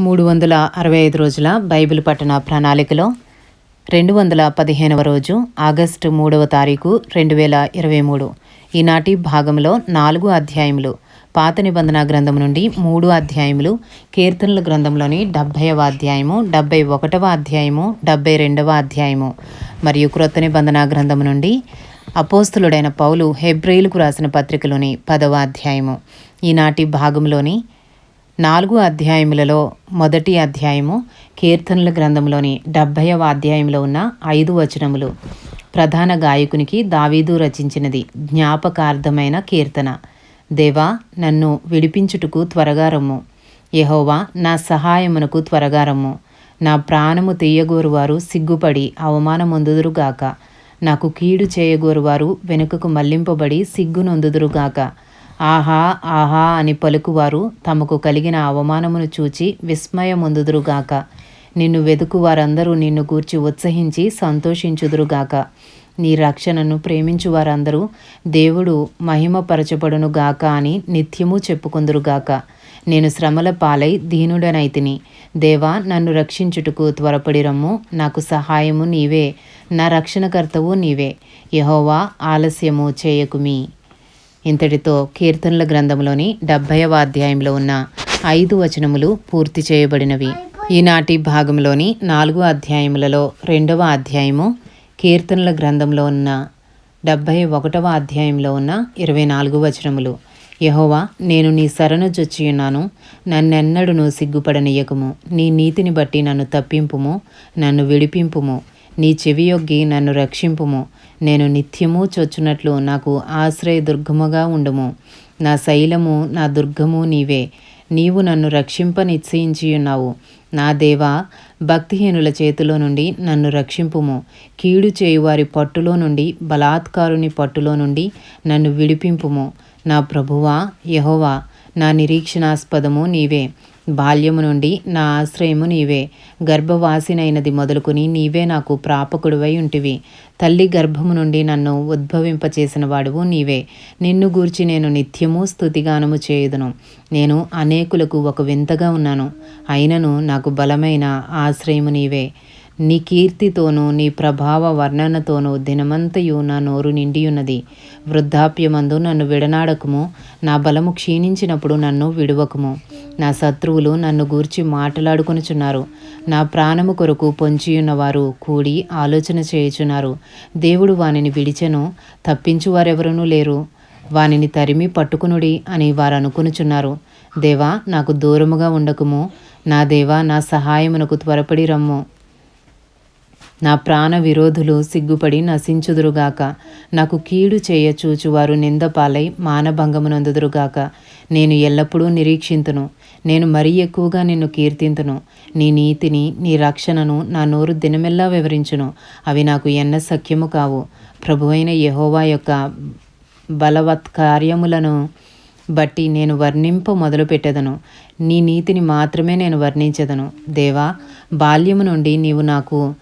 మూడు వందల అరవై ఐదు రోజుల బైబిల్ పట్టణ ప్రణాళికలో రెండు వందల పదిహేనవ రోజు ఆగస్టు మూడవ తారీఖు రెండు వేల ఇరవై మూడు. ఈనాటి భాగంలో నాలుగు అధ్యాయములు పాత నిబంధన గ్రంథం నుండి మూడు అధ్యాయములు కీర్తనల గ్రంథంలోని డెబ్భైవ అధ్యాయము డెబ్బై ఒకటవ అధ్యాయము డెబ్బై రెండవ అధ్యాయము మరియు క్రొత్త నిబంధన గ్రంథం నుండి అపోస్తులుడైన పౌలు హెబ్రిలకు రాసిన పత్రికలోని పదవ అధ్యాయము. ఈనాటి భాగంలోని నాలుగు అధ్యాయములలో మొదటి అధ్యాయము కీర్తనల గ్రంథంలోని డెబ్భైవ అధ్యాయంలో ఉన్న ఐదు వచనములు. ప్రధాన గాయకునికి దావీదు రచించినది జ్ఞాపకార్థమైన కీర్తన. దేవా నన్ను విడిపించుటకు త్వరగా రమ్ము. యహోవా నా సహాయమునకు త్వరగా రమ్ము. నా ప్రాణము తీయగోరువారు సిగ్గుపడి అవమానమొందుదురుగాక నాకు కీడు చేయగోరువారు వెనుకకు మళ్ళింపబడి సిగ్గునొందుదురుగాక ఆహా ఆహా అని పలుకువారు తమకు కలిగిన అవమానమును చూచి విస్మయముందుదురుగాక. నిన్ను వెదుకు వారందరూ నిన్ను గూర్చి ఉత్సహించి సంతోషించుదురుగాక. నీ రక్షణను ప్రేమించు వారందరూ దేవుడు మహిమపరచబడునుగాక అని నిత్యము చెప్పుకుందురుగాక. నేను శ్రమల పాలై దీనుడనైతిని. దేవా నన్ను రక్షించుటకు త్వరపడి రమ్ము నాకు సహాయము నీవే. నా రక్షణకర్తవు నీవే. యహోవా ఆలస్యము చేయకుమి. ఇంతటితో కీర్తనల గ్రంథంలోని డెబ్భైవ అధ్యాయంలో ఉన్న ఐదు వచనములు పూర్తి చేయబడినవి. ఈనాటి భాగంలోని నాలుగు అధ్యాయములలో రెండవ అధ్యాయము కీర్తనల గ్రంథంలో ఉన్న డెబ్భై ఒకటవ అధ్యాయంలో ఉన్న ఇరవై నాలుగు వచనములు. యహోవా నేను నీ శరణు జొచ్చియున్నాను. నన్నెన్నడును సిగ్గుపడనీయకము. నీ నీతిని బట్టి నన్ను తప్పింపుము నన్ను విడిపింపుము. నీ చెవియొగ్గి నన్ను రక్షింపుము. నేను నిత్యము చొచ్చునట్లు నాకు ఆశ్రయ దుర్గముగా ఉండుము. నా శైలము నా దుర్గము నీవే. నీవు నన్ను రక్షింప నిశ్చయించియున్నావు. నా దేవా భక్తిహీనుల చేతిలో నుండి నన్ను రక్షింపుము. కీడు చేయువారి పట్టులో నుండి బలాత్కారుని పట్టులో నుండి నన్ను విడిపింపుము. నా ప్రభువా యహోవా నా నిరీక్షణాస్పదము నీవే. బాల్యము నుండి నా ఆశ్రయము నీవే. గర్భవాసినైనది మొదలుకుని నీవే నాకు ప్రాపకుడివై ఉంటివి. తల్లి గర్భము నుండి నన్ను ఉద్భవింపచేసిన వాడువు నీవే. నిన్ను గూర్చి నేను నిత్యము స్థుతిగానము చేయుదును. నేను అనేకులకు ఒక వింతగా ఉన్నాను. అయినను నాకు బలమైన ఆశ్రయము నీవే. నీ కీర్తితోనూ నీ ప్రభావ వర్ణనతోనూ దినమంతయు నా నోరు నిండియున్నది. వృద్ధాప్యమందు నన్ను విడనాడకము. నా బలము క్షీణించినప్పుడు నన్ను విడువకము. నా శత్రువులు నన్ను గూర్చి మాట్లాడుకొనుచున్నారు. నా ప్రాణము కొరకు పొంచియున్నవారు కూడి ఆలోచన చేయుచున్నారు. దేవుడు వానిని విడిచెను తప్పించువారెవరూ లేరు. వానిని తరిమి పట్టుకునుడి అని వారు అనుకునుచున్నారు దేవా నాకు దూరముగా ఉండకము. నా దేవా నా సహాయమునకు త్వరపడి రమ్ము. నా ప్రాణ విరోధులు సిగ్గుపడి నశించుదురుగాక. నాకు కీడు చేయచూచువారు నిందపాలై మానభంగమునందుదురుగాక. నేను ఎల్లప్పుడూ నిరీక్షింతును. నేను మరీ ఎక్కువగా నిన్ను కీర్తింతును. నీ నీతిని నీ రక్షణను నా నోరు దినమెల్లా వివరించును. అవి నాకు ఎన్న సఖ్యము కావు. ప్రభువైన యహోవా యొక్క బలవత్కార్యములను బట్టి నేను వర్ణింప మొదలుపెట్టెదను. నీ నీతిని మాత్రమే నేను వర్ణించదను. దేవా బాల్యము నుండి నీవు నాకు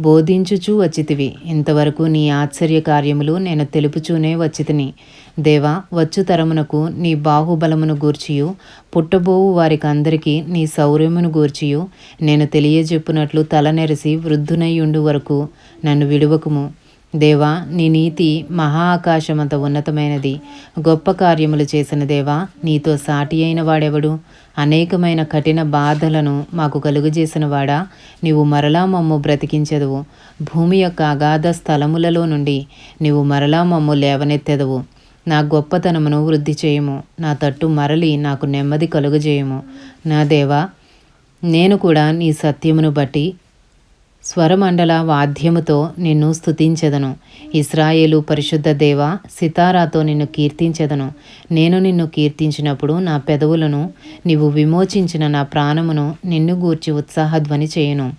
బోధించుచూ వచ్చితివి. ఇంతవరకు నీ ఆశ్చర్య కార్యములు నేను తెలుపుచూనే వచ్చితిని. దేవా వచ్చు తరమునకు నీ బాహుబలమును గూర్చియు. పుట్టబోవు వారికి అందరికీ నీ శౌర్యమును గూర్చియు. నేను తెలియజెప్పునట్లు తలనెరసి వృద్ధునయ్యుండు వరకు నన్ను విడువకుము. దేవా నీ నీతి మహా ఆకాశమంత ఉన్నతమైనది. గొప్ప కార్యములు చేసిన దేవా నీతో సాటి అయిన వాడెవడు? అనేకమైన కఠిన బాధలను మాకు కలుగజేసిన వాడా నీవు మరలా మమ్ము బ్రతికించెదవు. భూమి యొక్క అగాధ స్థలములలో నుండి నీవు మరలా మమ్ము లేవనెత్తెదవు. నా గొప్పతనమును వృద్ధి చేయము. నా తట్టు మరలి నాకు నెమ్మది కలుగజేయము. నా దేవా నేను కూడా నీ సత్యమును బట్టి స్వరమండల వాద్యముతో నిన్ను స్థుతించెదను ఇస్రాయేలు పరిశుద్ధ దేవ సితారాతో నిన్ను కీర్తించెదను. నేను నిన్ను కీర్తించినప్పుడు నా పెదవులను నీవు విమోచించిన నా ప్రాణమును నిన్ను గూర్చి ఉత్సాహధ్వని చేయను.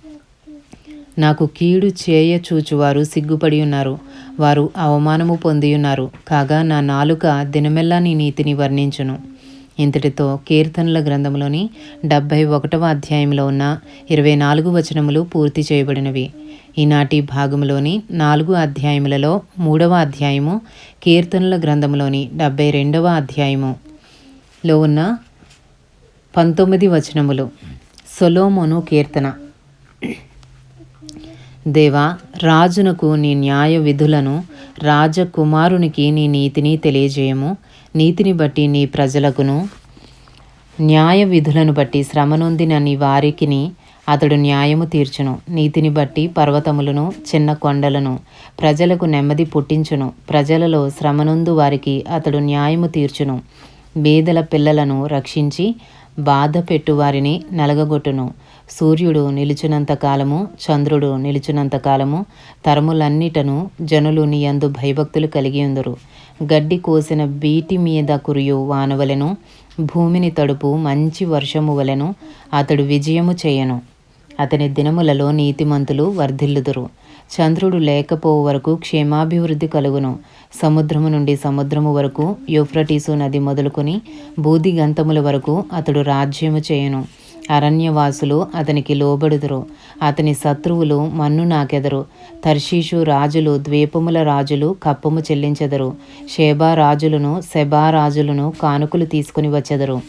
నాకు కీడు చేయ చూచువారు సిగ్గుపడి ఉన్నారు. వారు అవమానము పొందియున్నారు కాగా నా నాలుక దినమెల్లా నీ నీతిని వర్ణించును. ఇంతటితో కీర్తనల గ్రంథంలోని డెబ్భై ఒకటవ అధ్యాయంలో ఉన్న ఇరవై నాలుగు వచనములు పూర్తి చేయబడినవి. ఈనాటి భాగంలోని నాలుగు అధ్యాయములలో మూడవ అధ్యాయము కీర్తనల గ్రంథంలోని డెబ్భై రెండవ అధ్యాయములో ఉన్న పంతొమ్మిది వచనములు. సొలోమోను కీర్తన. దేవా రాజునకు నీ న్యాయ విధులను రాజకుమారునికి నీ నీతిని తెలియజేయము. నీతిని బట్టి నీ ప్రజలకును న్యాయ విధులను బట్టి శ్రమనొందిన నీ వారికిని అతడు న్యాయము తీర్చును. నీతిని బట్టి పర్వతములను చిన్న కొండలను ప్రజలకు నెమ్మది పుట్టించును. ప్రజలలో శ్రమనొందు వారికి అతడు న్యాయము తీర్చును. బీదల పిల్లలను రక్షించి బాధ పెట్టువారిని నలగగొట్టును. సూర్యుడు నిలుచునంత కాలము చంద్రుడు నిలుచునంత కాలము తరములన్నిటను జనులు నీ అందు భయభక్తులు కలిగి ఉందరు. గడ్డి కోసిన బీటి మీద కురియు వానవలను భూమిని తడుపు మంచి వర్షము వలెను అతడు విజయము చేయను. అతని దినములలో నీతిమంతులు వర్ధిల్లుదురు. చంద్రుడు లేకపో వరకు క్షేమాభివృద్ధి కలుగును. సముద్రము నుండి సముద్రము వరకు యూఫ్రటీసు నది మొదలుకొని బూది గంతముల వరకు అతడు రాజ్యము చేయను. అరణ్యవాసులు అతనికి లోబడుదురు. అతని శత్రువులు మన్ను నాకెదరు. తర్షీషు రాజులు ద్వీపముల రాజులు కప్పము చెల్లించెదరు. షేబా రాజులను సెబా రాజులను కానుకలు తీసుకుని వచ్చెదరు.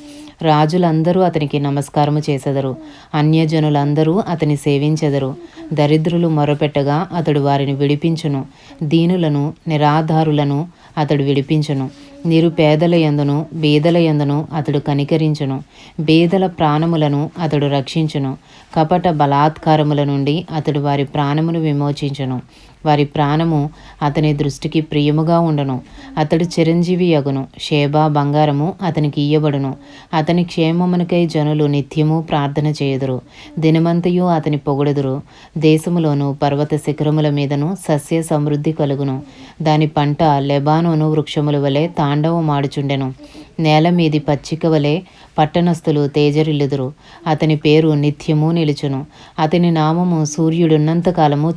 రాజులందరూ అతనికి నమస్కారము చేసెదరు. అన్యజనులందరూ అతని సేవించెదరు. దరిద్రులు మొరపెట్టగా అతడు వారిని విడిపించును. దీనులను నిరాధారులను అతడు విడిపించును. నిరుపేదల యందును బీదల యందును అతడు కనికరించును. బీదల ప్రాణములను అతడు రక్షించును. కపట బలాత్కారముల నుండి అతడు వారి ప్రాణమును విమోచించును. వారి ప్రాణము అతని దృష్టికి ప్రియముగా ఉండను. అతడు చిరంజీవి యగును. షేబా బంగారము అతనికి ఇయ్యబడును. అతని క్షేమమునకై జనులు నిత్యము ప్రార్థన చేయుదురు. దినమంతయు అతని పొగడుదురు. దేశములోను పర్వత శిఖరముల మీదను సస్య సమృద్ధి కలుగును. దాని పంట లెబానోను వృక్షముల వలె తాండవమాడుచుండెను నేల మీది పచ్చికవలే పట్టణస్థులు తేజరిల్లుదురు. అతని పేరు నిత్యము నిలుచును. అతని నామము సూర్యుడున్నంత కాలము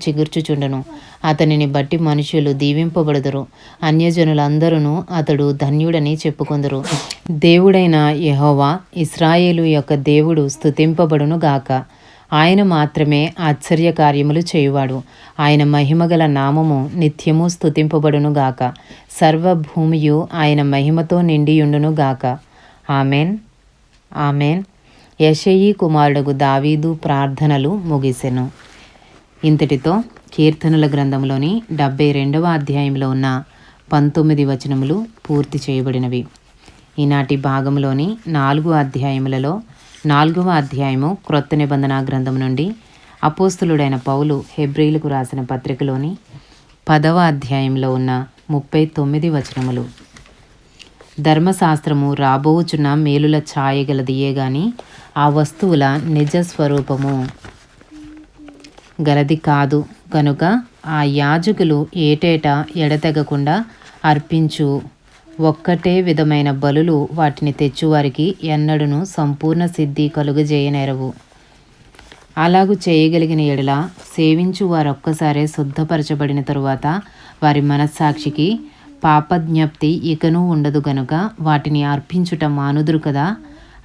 అతనిని బట్టి మనుషులు దీవింపబడుదురు. అన్యజనులందరూ అతడు ధన్యుడని చెప్పుకుందరు. దేవుడైన యెహోవా ఇస్రాయేలు యొక్క దేవుడు స్తుతింపబడును గాక ఆయన మాత్రమే ఆశ్చర్య కార్యములు చేయువాడు. ఆయన మహిమగల నామము నిత్యము స్తుతింపబడును గాక. సర్వభూమియు ఆయన మహిమతో నిండియుండును గాక. ఆమెన్. ఆమెన్. యషయి కుమారుడుగు దావీదు ప్రార్థనలు ముగిసెను. ఇంతటితో కీర్తనల గ్రంథంలోని డెబ్బై రెండవ అధ్యాయంలో ఉన్న పంతొమ్మిది వచనములు పూర్తి చేయబడినవి. ఈనాటి భాగంలోని నాలుగు అధ్యాయములలో నాలుగవ అధ్యాయము క్రొత్త నిబంధన గ్రంథం నుండి అపోస్తులుడైన పౌలు హెబ్రిలకు రాసిన పత్రికలోని పదవ అధ్యాయంలో ఉన్న ముప్పై తొమ్మిది వచనములు. ధర్మశాస్త్రము రాబోచున్న మేలుల ఛాయగలదియే గాని ఆ వస్తువుల నిజ స్వరూపము గలది కాదు. కనుక ఆ యాజకులు ఏటేటా ఎడతెగకుండా అర్పించు ఒక్కటే విధమైన బలులు వాటిని తెచ్చువారికి ఎన్నడూను సంపూర్ణ సిద్ధి కలుగజేయనేరవు. అలాగు చేయగలిగిన ఎడల సేవించు వారొక్కసారే శుద్ధపరచబడిన తరువాత వారి మనస్సాక్షికి పాపజ్ఞప్తి ఇకనూ ఉండదు గనుక వాటిని అర్పించుట మానుదురు కదా.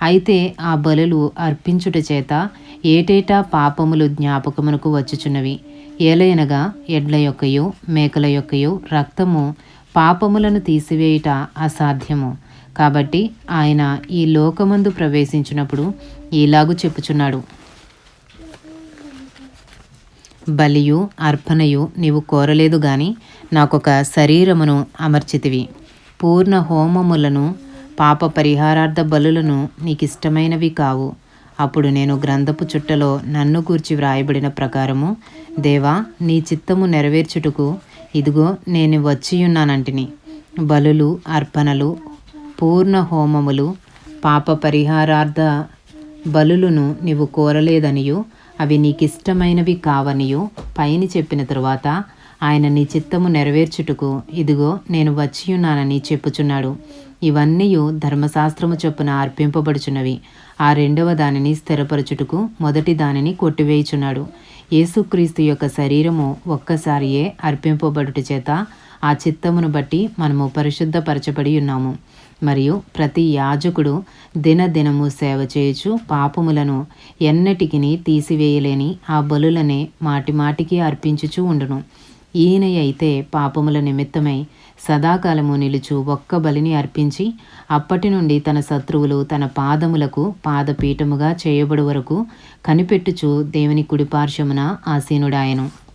అయితే ఆ బలులు అర్పించుట చేత ఏటేటా పాపములు జ్ఞాపకమునకు వచ్చుచున్నవి. ఏలయనగా ఎడ్ల యొక్కయో మేకల యొక్కయో రక్తము పాపములను తీసివేయుట అసాధ్యము. కాబట్టి ఆయన ఈ లోకమందు ప్రవేశించినప్పుడు ఈలాగు చెప్పుచున్నాడు. బలియు అర్పణయు నీవు కోరలేదు గాని నాకొక శరీరమును అమర్చితివి. పూర్ణ హోమములను పాప పరిహారార్థ బలులను నీకిష్టమైనవి కావు. అప్పుడు నేను గ్రంథపు చుట్టలో నన్ను గూర్చి వ్రాయబడిన ప్రకారము దేవా నీ చిత్తము నెరవేర్చుటకు ఇదిగో నేను వచ్చియున్నానంటిని. బలులు అర్పణలు పూర్ణ హోమములు పాప పరిహారార్థ బలులను నీవు కోరలేదనియు అవి నీకిష్టమైనవి కావనియు పైని చెప్పిన తరువాత ఆయన నీ చిత్తము నెరవేర్చుటకు ఇదిగో నేను వచ్చియున్నానని చెప్పుచున్నాడు. ఇవన్నీ ధర్మశాస్త్రము చొప్పున అర్పింపబడుచున్నవి. ఆ రెండవ దానిని స్థిరపరచుటకు మొదటి దానిని కొట్టివేయుచున్నాడు. యేసుక్రీస్తు యొక్క శరీరము ఒక్కసారియే అర్పింపబడుట చేత ఆ చిత్తమును బట్టి మనము పరిశుద్ధపరచబడి ఉన్నాము. మరియు ప్రతి యాజకుడు దినదినము సేవ చేయుచు పాపములను ఎన్నటికిని తీసివేయలేని ఆ బలులనే మాటి మాటికి అర్పించుచూ ఉండును. ఈయన అయితే పాపముల నిమిత్తమై సదాకాలము నిలుచు ఒక్క బలిని అర్పించి అప్పటి నుండి తన శత్రువులు తన పాదములకు పాదపీఠముగా చేయబడు వరకు కనిపెట్టుచు దేవుని కుడిపార్శ్వమున ఆసీనుడాయను.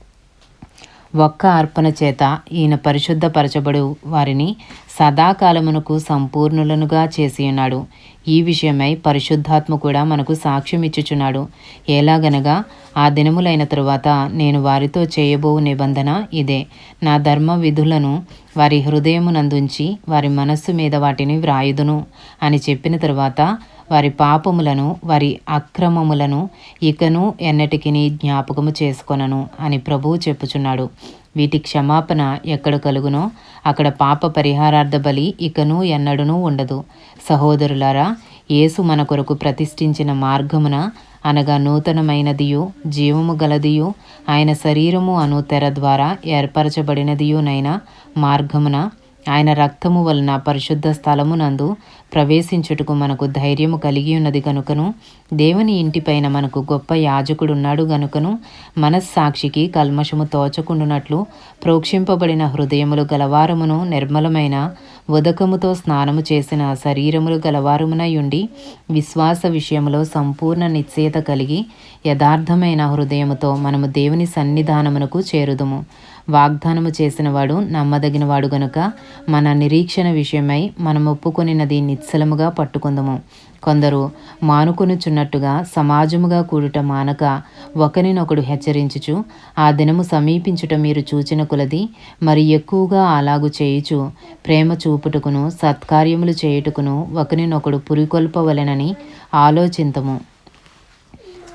ఒక్క అర్పణ చేత ఈయన పరిశుద్ధపరచబడు వారిని సదాకాలమునకు సంపూర్ణులనుగా చేసి ఉన్నాడు ఈ విషయమై పరిశుద్ధాత్మ కూడా మనకు సాక్ష్యం ఇచ్చుచున్నాడు ఎలాగనగా ఆ దినములైన తరువాత నేను వారితో చేయబో నిబంధన ఇదే. నా ధర్మ విధులను వారి హృదయమునందుంచి వారి మనస్సు మీద వాటిని వ్రాయుదును అని చెప్పిన తరువాత వారి పాపములను వారి అక్రమములను ఇకను ఎన్నటికిని జ్ఞాపకము చేసుకొనను అని ప్రభువు చెప్పుచున్నాడు. వీటి క్షమాపణ ఎక్కడ కలుగునో అక్కడ పాప పరిహారార్థ బలి ఇకను ఎన్నడూనూ ఉండదు. సహోదరులారా యేసు మన కొరకు ప్రతిష్ఠించిన మార్గమున అనగా నూతనమైనదియు జీవము గలదియు ఆయన శరీరము అను తెర ద్వారా ఏర్పరచబడినదియునైన మార్గమున ఆయన రక్తము వలన పరిశుద్ధ స్థలమునందు ప్రవేశించుటకు మనకు ధైర్యము కలిగి ఉన్నది కనుకను దేవుని ఇంటిపైన మనకు గొప్ప యాజకుడున్నాడు గనుకను మనస్సాక్షికి కల్మషము తోచకుండునట్లు ప్రోక్షింపబడిన హృదయములు గలవారమును నిర్మలమైన ఉదకముతో స్నానము చేసిన శరీరములు గలవారమునయుండి విశ్వాస విషయములో సంపూర్ణ నిశ్చయత కలిగి యథార్థమైన హృదయముతో మనము దేవుని సన్నిధానమునకు చేరుదుము. వాగ్దానము చేసినవాడు నమ్మదగినవాడు గనుక మన నిరీక్షణ విషయమై మనం ఒప్పుకొనినది నిశ్చలముగా పట్టుకుందము. కొందరు మానుకొనుచున్నట్టుగా సమాజముగా కూడుట మానక ఒకరినొకడు హెచ్చరించుచు ఆ దినము సమీపించుట మీరు చూచిన కులది మరి ఎక్కువగా అలాగు చేయుచు ప్రేమ చూపుటకును సత్కార్యములు చేయుటకును ఒకరినొకడు పురికొల్పవలెనని ఆలోచింతము.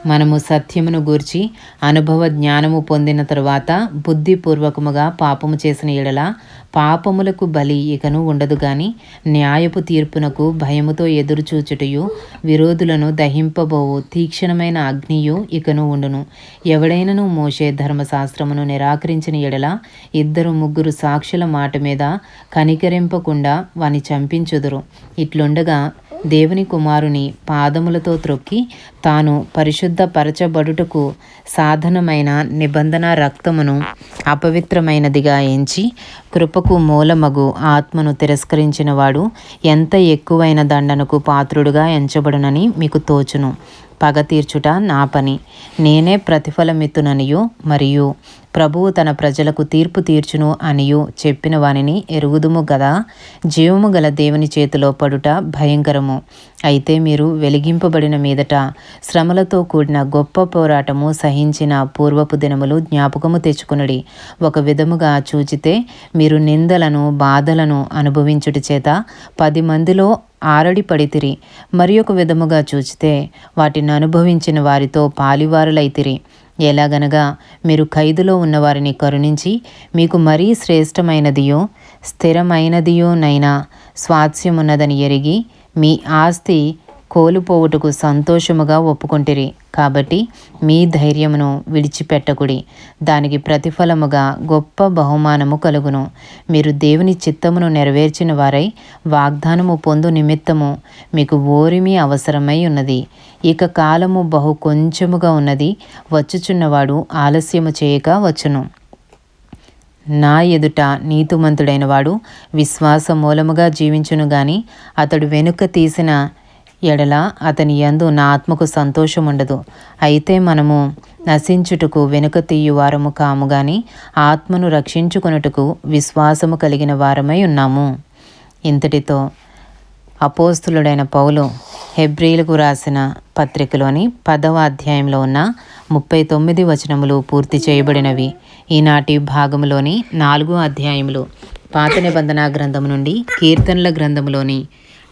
మనము సత్యమును గూర్చి అనుభవ జ్ఞానము పొందిన తరువాత బుద్ధిపూర్వకముగా పాపము చేసిన ఎడల పాపములకు బలి ఇకను ఉండదు గాని న్యాయపు తీర్పునకు భయముతో ఎదురుచూచుటయు విరోధులను దహింపబోవు తీక్షణమైన అగ్నియు ఇకను ఉండును. ఎవడైనను మోసే ధర్మశాస్త్రమును నిరాకరించిన ఎడల ఇద్దరు ముగ్గురు సాక్షుల మాట మీద కనికరింపకుండా వాని చంపించుదురు. ఇట్లుండగా దేవుని కుమారుని పాదములతో త్రొక్కి తాను పరిశుద్ధపరచబడుటకు సాధనమైన నిబంధన రక్తమును అపవిత్రమైనదిగా ఎంచి కృపకు మూలమగు ఆత్మను తిరస్కరించినవాడు ఎంత ఎక్కువైన దండనకు పాత్రుడుగా ఎంచబడునని మీకు తోచును. పగ తీర్చుట నా పని. నేనే ప్రతిఫలమిత్తుననియు మరియు ప్రభువు తన ప్రజలకు తీర్పు తీర్చును అనియు చెప్పిన వానిని ఎరుగుదుము గదా జీవము గల దేవుని చేతిలో పడుట భయంకరము. అయితే మీరు వెలిగింపబడిన మీదట శ్రమలతో కూడిన గొప్ప పోరాటము సహించిన పూర్వపు దినములు జ్ఞాపకము తెచ్చుకునడి. ఒక విధముగా చూచితే మీరు నిందలను బాధలను అనుభవించుటి చేత పది మందిలో ఆరడి పడితిరి. మరి ఒక విధముగా చూచితే వాటిని అనుభవించిన వారితో పాలివారులైతిరి. ఎలాగనగా మీరు ఖైదులో ఉన్నవారిని కరుణించి మీకు మరీ శ్రేష్టమైనదియో స్థిరమైనదియోనైనా స్వాస్యమున్నదని ఎరిగి మీ ఆస్తి కోల్పోవుటకు సంతోషముగా ఒప్పుకొంటిరి. కాబట్టి మీ ధైర్యమును విడిచిపెట్టకుడి. దానికి ప్రతిఫలముగా గొప్ప బహుమానము కలుగును. మీరు దేవుని చిత్తమును నెరవేర్చిన వారై వాగ్దానము పొందు నిమిత్తము మీకు ఓరిమి అవసరమై ఉన్నది. ఇక కాలము బహు కొంచెముగా ఉన్నది. వచ్చుచున్నవాడు ఆలస్యము చేయక వచ్చును. నా ఎదుట నీతిమంతుడైన వాడు విశ్వాస మూలముగా జీవించును గాని అతడు వెనుక తీసిన ఎడల అతని యందు నా ఆత్మకు సంతోషం ఉండదు. అయితే మనము నశించుటకు వెనుక తీయువారము కాము గాని ఆత్మను రక్షించుకొనుటకు విశ్వాసము కలిగిన వారమై ఉన్నాము. ఇంతటితో అపోస్తులుడైన పౌలు హెబ్రిలకు రాసిన పత్రికలోని పదవ అధ్యాయంలో ఉన్న ముప్పై తొమ్మిది వచనములు పూర్తి చేయబడినవి. ఈనాటి భాగంలోని నాలుగో అధ్యాయములు పాత నిబంధన గ్రంథం నుండి కీర్తనల గ్రంథములోని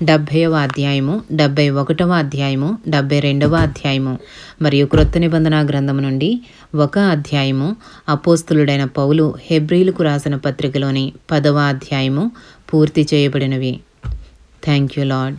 డెబ్భైవ అధ్యాయము డెబ్బై ఒకటవ అధ్యాయము డెబ్బై రెండవ అధ్యాయము. మరియు క్రొత్త నిబంధన గ్రంథము నుండి ఒక అధ్యాయము అపోస్తులుడైన పౌలు హెబ్రిలకు రాసిన పత్రికలోని పదవ అధ్యాయము పూర్తి చేయబడినవి. Thank you lord